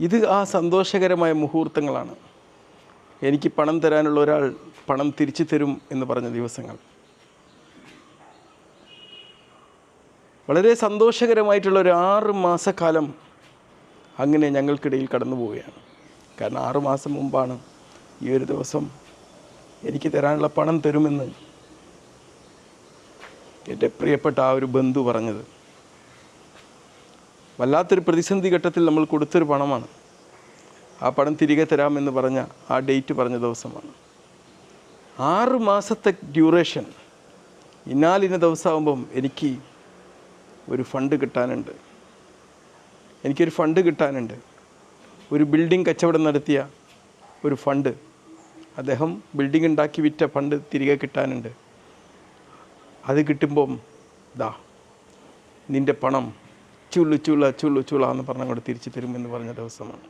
ഇത് ആ സന്തോഷകരമായ മുഹൂർത്തങ്ങളാണ്. എനിക്ക് പണം തരാനുള്ള ഒരാൾ പണം തിരിച്ചു തരും എന്ന് പറഞ്ഞ ദിവസങ്ങൾ. വളരെ സന്തോഷകരമായിട്ടുള്ള ഒരു ആറ് മാസക്കാലം അങ്ങനെ ഞങ്ങൾക്കിടയിൽ കടന്നു പോവുകയാണ്. കാരണം ആറു മാസം മുമ്പാണ് ഈ ഒരു ദിവസം എനിക്ക് തരാനുള്ള പണം തരുമെന്ന് എന്റെ പ്രിയപ്പെട്ട ആ ഒരു ബന്ധു പറഞ്ഞത്. വല്ലാത്തൊരു പ്രതിസന്ധി ഘട്ടത്തിൽ നമ്മൾ കൊടുത്തൊരു പണമാണ്. ആ പണം തിരികെ തരാമെന്ന് പറഞ്ഞ ആ ഡേറ്റ് പറഞ്ഞ ദിവസമാണ്. ആറ് മാസത്തെ ഡ്യൂറേഷൻ ഇന്നാലിന്ന ദിവസമാകുമ്പം എനിക്ക് ഒരു ഫണ്ട് കിട്ടാനുണ്ട്. എനിക്കൊരു ഫണ്ട് കിട്ടാനുണ്ട്. ഒരു ബിൽഡിംഗ് കച്ചവടം നടത്തിയ ഒരു ഫണ്ട്. അദ്ദേഹം ബിൽഡിംഗ് ഉണ്ടാക്കി വിറ്റ ഫണ്ട് തിരികെ കിട്ടാനുണ്ട്. അത് കിട്ടുമ്പം ദാ നിന്റെ പണം ചുള്ളു ചുള്ള ചുള്ളു ചുള എന്ന് പറഞ്ഞ് അങ്ങോട്ട് തിരിച്ചു തരുമെന്ന് പറഞ്ഞ ദിവസമാണ്.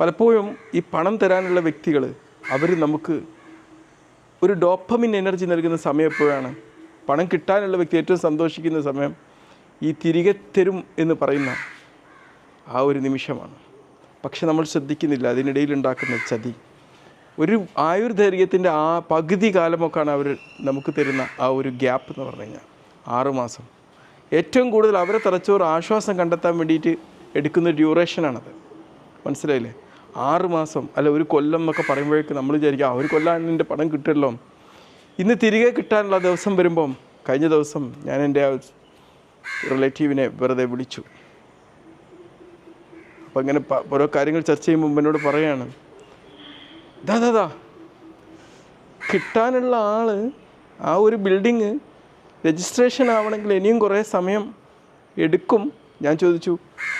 പലപ്പോഴും ഈ പണം തരാനുള്ള വ്യക്തികൾ അവർ നമുക്ക് ഒരു ഡോപ്പമിൻ എനർജി നൽകുന്ന സമയം എപ്പോഴാണ്? പണം കിട്ടാനുള്ള വ്യക്തി ഏറ്റവും സന്തോഷിക്കുന്ന സമയം ഈ തിരികെ തരും എന്ന് പറയുന്ന ആ ഒരു നിമിഷമാണ്. പക്ഷെ നമ്മൾ ശ്രദ്ധിക്കുന്നില്ല അതിനിടയിൽ ഉണ്ടാക്കുന്ന ചതി. ഒരു ആയുർദൈർഘ്യത്തിന്റെ ആ പകുതി കാലമൊക്കെയാണ് അവർ നമുക്ക് തരുന്ന ആ ഒരു ഗ്യാപ്പ് എന്ന് പറഞ്ഞു കഴിഞ്ഞാൽ. ആറുമാസം ഏറ്റവും കൂടുതൽ അവരെ തലച്ചോറ് ആശ്വാസം കണ്ടെത്താൻ വേണ്ടിയിട്ട് എടുക്കുന്ന ഡ്യൂറേഷനാണത് മനസ്സിലായില്ലേ? ആറ് മാസം അല്ല ഒരു കൊല്ലം എന്നൊക്കെ പറയുമ്പോഴേക്ക് നമ്മൾ വിചാരിക്കും ആ ഒരു കൊല്ലമാണ് എന്റെ പണം കിട്ടുമല്ലോ. ഇന്ന് തിരികെ കിട്ടാനുള്ള ദിവസം വരുമ്പം കഴിഞ്ഞ ദിവസം ഞാൻ എന്റെ ആ റിലേറ്റീവിനെ വെറുതെ വിളിച്ചു. അപ്പോൾ ഇങ്ങനെ ഓരോ കാര്യങ്ങൾ ചർച്ച ചെയ്യുമ്പോൾ എന്നോട് പറയാണ് ദാ ദാ കിട്ടാനുള്ള ആൾ ആ ഒരു ബിൽഡിങ് രജിസ്ട്രേഷൻ ആവണമെങ്കിൽ ഇനിയും കുറേ സമയം എടുക്കും. ഞാൻ ചോദിച്ചു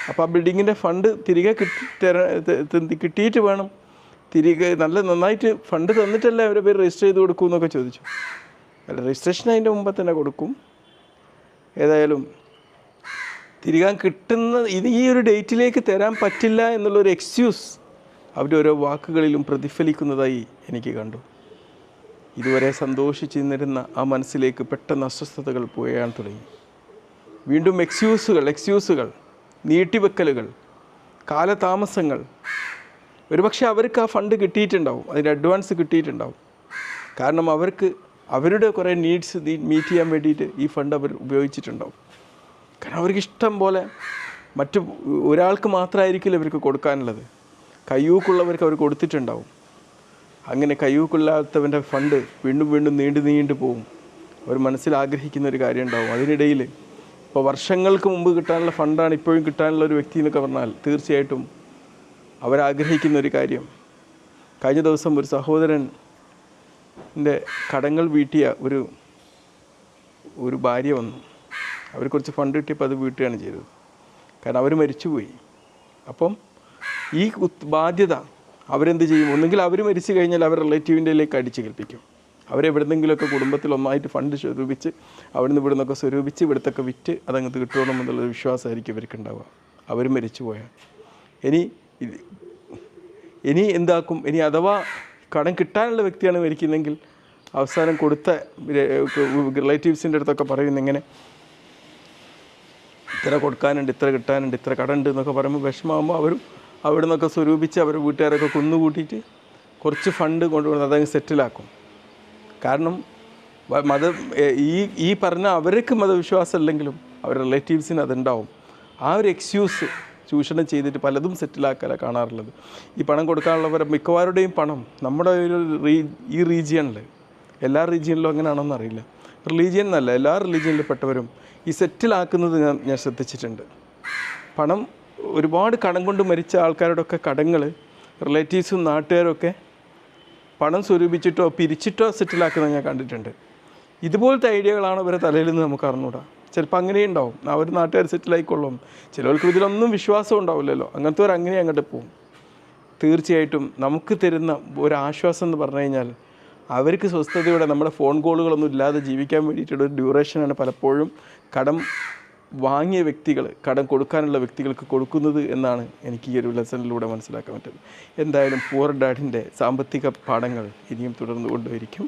അപ്പോൾ ആ ബിൽഡിങ്ങിന്റെ ഫണ്ട് തിരികെ കിട്ടി കിട്ടിയിട്ട് വേണം? തിരികെ നല്ല നന്നായിട്ട് ഫണ്ട് തന്നിട്ടല്ലേ അവരെ പേര് രജിസ്റ്റർ ചെയ്ത് കൊടുക്കും എന്നൊക്കെ ചോദിച്ചു. അല്ല രജിസ്ട്രേഷൻ അതിന്റെ മുമ്പ് തന്നെ കൊടുക്കും. ഏതായാലും തിരികാൻ കിട്ടുന്ന ഇത് ഈ ഒരു ഡേറ്റിലേക്ക് തരാൻ പറ്റില്ല എന്നുള്ളൊരു എക്സ്ക്യൂസ് അവരുടെ ഓരോ വാക്കുകളിലും പ്രതിഫലിക്കുന്നതായി എനിക്ക് കണ്ടു. ഇതുവരെ സന്തോഷിച്ചിരുന്നിരുന്ന ആ മനസ്സിലേക്ക് പെട്ടെന്ന് അസ്വസ്ഥതകൾ പോയാൻ തുടങ്ങി. വീണ്ടും എക്സ്ക്യൂസുകൾ എക്സ്ക്യൂസുകൾ നീട്ടിവെക്കലുകൾ കാലതാമസങ്ങൾ. ഒരുപക്ഷെ അവർക്ക് ആ ഫണ്ട് കിട്ടിയിട്ടുണ്ടാവും. അതിന് അഡ്വാൻസ് കിട്ടിയിട്ടുണ്ടാവും. കാരണം അവർക്ക് അവരുടെ കുറേ നീഡ്സ് മീറ്റ് ചെയ്യാൻ വേണ്ടിയിട്ട് ഈ ഫണ്ട് അവർ ഉപയോഗിച്ചിട്ടുണ്ടാവും. കാരണം അവർക്ക് ഇഷ്ടം പോലെ മറ്റു ഒരാൾക്ക് മാത്രമായിരിക്കില്ല ഇവർക്ക് കൊടുക്കാനുള്ളത്. കയ്യൂക്കുള്ളവർക്ക് അവർ കൊടുത്തിട്ടുണ്ടാവും. അങ്ങനെ കയ്യൂക്കുള്ളാത്തവന്റെ ഫണ്ട് വീണ്ടും വീണ്ടും നീണ്ടു നീണ്ടു പോകും അവർ മനസ്സിൽ ആഗ്രഹിക്കുന്ന ഒരു കാര്യം ഉണ്ടാവും. അതിനിടയിൽ ഇപ്പോൾ വർഷങ്ങൾക്ക് മുമ്പ് കിട്ടാനുള്ള ഫണ്ടാണ് ഇപ്പോഴും കിട്ടാനുള്ള ഒരു വ്യക്തി എന്നൊക്കെ പറഞ്ഞാൽ തീർച്ചയായിട്ടും അവരാഗ്രഹിക്കുന്ന ഒരു കാര്യം. കഴിഞ്ഞ ദിവസം ഒരു സഹോദരൻ എന്റെ കടങ്ങൾ വീട്ടിയ ഒരു ഒരു ഭാര്യ വന്നു. അവർ കുറച്ച് ഫണ്ട് കിട്ടിയപ്പോൾ അത് വീട്ടുകയാണ് ചെയ്തത്. കാരണം അവർ മരിച്ചുപോയി. അപ്പം ഈ ബാധ്യത അവരെന്ത് ചെയ്യും? ഒന്നുകിൽ അവർ മരിച്ചു കഴിഞ്ഞാൽ അവർ റിലേറ്റീവിന്റെയിലേക്ക് അടിച്ചു കേൾപ്പിക്കും. അവരെവിടെന്നെങ്കിലുമൊക്കെ കുടുംബത്തിൽ ഒന്നായിട്ട് ഫണ്ട് സ്വരൂപിച്ച് അവിടുന്ന് ഇവിടെ നിന്നൊക്കെ സ്വരൂപിച്ച് ഇവിടുത്തൊക്കെ വിറ്റ് അതങ്ങ് കിട്ടണം വിശ്വാസമായിരിക്കും ഇവർക്ക് ഉണ്ടാവുക അവർ മരിച്ചു പോയാൽ. ഇനി ഇനി എന്താക്കും? ഇനി അഥവാ കടം കിട്ടാനുള്ള വ്യക്തിയാണ് മരിക്കുന്നതെങ്കിൽ അവസാനം കൊടുത്ത റിലേറ്റീവ്സിന്റെ അടുത്തൊക്കെ പറയുന്ന ഇങ്ങനെ ഇത്ര കൊടുക്കാനുണ്ട് ഇത്ര കിട്ടാനുണ്ട് ഇത്ര കടമുണ്ട് എന്നൊക്കെ പറയുമ്പോൾ വിഷമമാകുമ്പോൾ അവരും അവിടെ നിന്നൊക്കെ സ്വരൂപിച്ച് അവരുടെ വീട്ടുകാരൊക്കെ കുന്നുകൂട്ടിയിട്ട് കുറച്ച് ഫണ്ട് കൊണ്ടുവന്ന് അതങ്ങ് സെറ്റിലാക്കും. കാരണം മത ഈ ഈ പറഞ്ഞ അവർക്ക് മതവിശ്വാസം ഇല്ലെങ്കിലും അവരുടെ റിലേറ്റീവ്സിന് അതുണ്ടാവും. ആ ഒരു എക്സ്ക്യൂസ് ചൂഷണം ചെയ്തിട്ട് പലതും സെറ്റിലാക്കല കാണാറുള്ളത്. ഈ പണം കൊടുക്കാനുള്ളവരെ മിക്കവാരുടെയും പണം നമ്മുടെ ഒരു റീ ഈ റീജിയണിൽ എല്ലാ റീജിയനിലും അങ്ങനെയാണോ അറിയില്ല. റിലീജിയൻ എന്നല്ല എല്ലാ റിലീജിയനിൽ പെട്ടവരും ഈ സെറ്റിലാക്കുന്നത് ഞാൻ ഞാൻ ശ്രദ്ധിച്ചിട്ടുണ്ട്. പണം ഒരുപാട് കടം കൊണ്ട് മരിച്ച ആൾക്കാരുടെയൊക്കെ കടങ്ങൾ റിലേറ്റീവ്സും നാട്ടുകാരൊക്കെ പണം സ്വരൂപിച്ചിട്ടോ പിരിച്ചിട്ടോ സെറ്റിലാക്കുന്നത് ഞാൻ കണ്ടിട്ടുണ്ട്. ഇതുപോലത്തെ ഐഡിയകളാണ് ഇവരെ തലയിൽ നിന്ന് നമുക്ക് അറിഞ്ഞൂടാ ചിലപ്പോൾ അങ്ങനെ ഉണ്ടാവും. അവർ നാട്ടുകാർ സെറ്റിലായിക്കൊള്ളും ചിലവർക്ക് ഇതിലൊന്നും വിശ്വാസം ഉണ്ടാവില്ലല്ലോ. അങ്ങനത്തെ ഒരു അങ്ങനെ അങ്ങോട്ട് പോകും. തീർച്ചയായിട്ടും നമുക്ക് തരുന്ന ഒരു ആശ്വാസം എന്ന് പറഞ്ഞു കഴിഞ്ഞാൽ അവർക്ക് സ്വസ്ഥതയോടെ നമ്മുടെ ഫോൺ കോളുകളൊന്നും ഇല്ലാതെ ജീവിക്കാൻ വേണ്ടിയിട്ടുള്ള ഒരു ഡ്യൂറേഷനാണ് പലപ്പോഴും കടം വാങ്ങിയ വ്യക്തികൾ കടം കൊടുക്കാനുള്ള വ്യക്തികൾക്ക് കൊടുക്കുന്നത് എന്നാണ് എനിക്ക് ഈ ഒരു ലെസണിലൂടെ മനസ്സിലാക്കാൻ പറ്റുന്നത്. എന്തായാലും പൂർ ഡാഡിന്റെ സാമ്പത്തിക പാഠങ്ങൾ ഇനിയും തുടർന്നു കൊണ്ടുവരിക്കും.